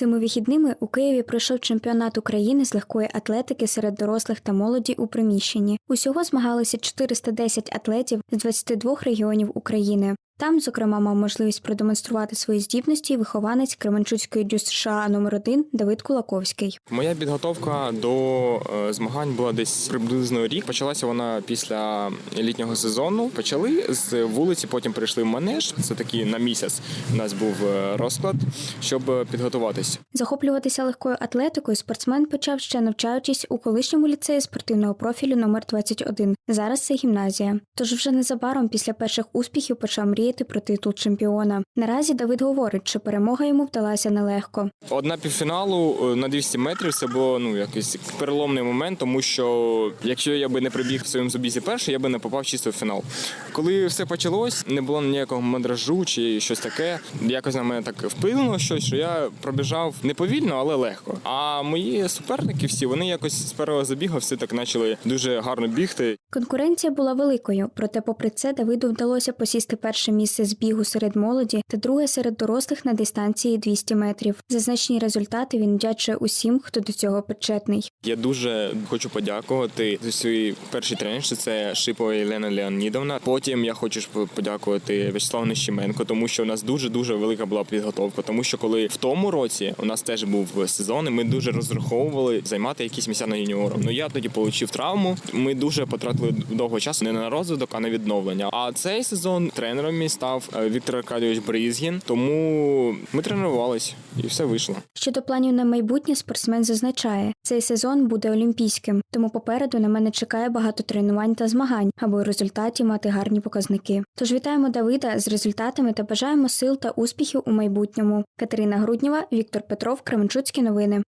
Цими вихідними у Києві пройшов чемпіонат України з легкої атлетики серед дорослих та молоді у приміщенні. Усього змагалися 410 атлетів з 22 регіонів України. Там, зокрема, мав можливість продемонструвати свої здібності вихованець Кременчуцької дю США номер 1 Давид Кулаковський. Моя підготовка до е, змагань була десь приблизно рік. Почалася вона після літнього сезону. Почали з вулиці, потім перейшли в манеж. Це такий на місяць. У нас був е, розклад, щоб підготуватись. Захоплюватися легкою атлетикою спортсмен почав ще навчаючись у колишньому ліцеї спортивного профілю номер 21. Зараз це гімназія. Тож вже незабаром після перших успіхів почав мріяти про титул чемпіона. Наразі Давид говорить, що перемога йому вдалася нелегко. Одна півфіналу е, на 200 метрів це було ну якийсь переломний момент, тому що якщо я би не прибіг в своєму забізі перший, я би не попав чисто в фінал. Коли все почалось, не було ніякого мандражу чи щось таке. Якось на мене так вплинуло щось, що я пробіжав не повільно, але легко. А мої суперники всі вони якось з першого забігу все так почали дуже гарно бігти. Конкуренція була великою, проте, попри це, Давиду вдалося посісти перше місце з бігу серед молоді та друге серед дорослих на дистанції 200 метрів. За значні результати він вдячує усім, хто до цього причетний. Я дуже хочу подякувати своїй першій тренерці, це Шипова Єлена Леонідовна. Потім я хочу подякувати В'ячеславу Нещеменко, тому що у нас дуже дуже велика була підготовка. Тому що коли в тому році у нас теж був сезон, і ми дуже розраховували займати якісь місця на юніором. Ну я тоді отримав травму. Ми дуже потратили довго часу не на розвиток, а на відновлення. А цей сезон тренером став е, Віктор Аркадійович Бризгін. Тому ми тренувались і все вийшло. Щодо планів на майбутнє, спортсмен зазначає, цей сезон буде олімпійським, тому попереду на мене чекає багато тренувань та змагань, аби у результаті мати гарні показники. Тож вітаємо Давида з результатами та бажаємо сил та успіхів у майбутньому. Катерина Груднєва, Віктор Петров, Кременчуцькі новини.